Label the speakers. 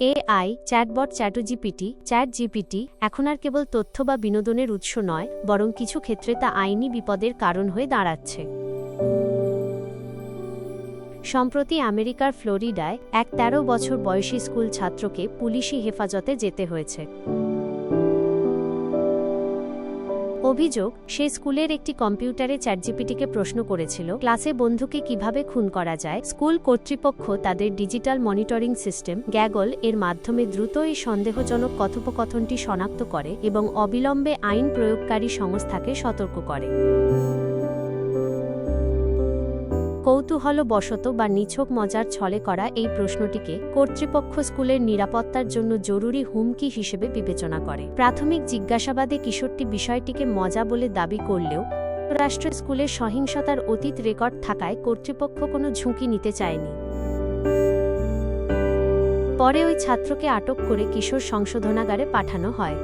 Speaker 1: AI, chatbot, ChatGPT chat GPT এখন আর কেবল তথ্য বা বিনোদনের উৎস নয়, বরং কিছু ক্ষেত্রে তা আইনি বিপদের কারণ হয়ে দাঁড়াচ্ছে। সম্প্রতি আমেরিকার ফ্লোরিডায় এক ১৩ বছর বয়সী স্কুল ছাত্রকে পুলিশি হেফাজতে যেতে হয়েছে। অভিযোগ, সে স্কুলের একটি কম্পিউটারে চ্যাটজিপিটিকে প্রশ্ন করেছিল, ক্লাসে বন্ধুকে কীভাবে খুন করা যায়? স্কুল কর্তৃপক্ষ তাদের ডিজিটাল মনিটরিং সিস্টেম, গ্যাগল, এর মাধ্যমে দ্রুত এই সন্দেহজনক কথোপকথনটি শনাক্ত করে এবং অবিলম্বে আইন প্রয়োগকারী সংস্থাকে সতর্ক করে। কৌতূহলবশত বা নিছক মজার ছলে করা এই প্রশ্নটিকে কর্তৃপক্ষ স্কুলের নিরাপত্তার জন্য জরুরি হুমকি হিসেবে বিবেচনা করে। প্রাথমিক জিজ্ঞাসাবাদে কিশোরটি বিষয়টিকে মজা বলে দাবি করলেও রাষ্ট্র স্কুলে সহিংসতার অতীত রেকর্ড থাকায় কর্তৃপক্ষ কোনো ঝুঁকি নিতে চায়নি। পরে ওই ছাত্রকে আটক করে কিশোর সংশোধনাগারে পাঠানো হয়।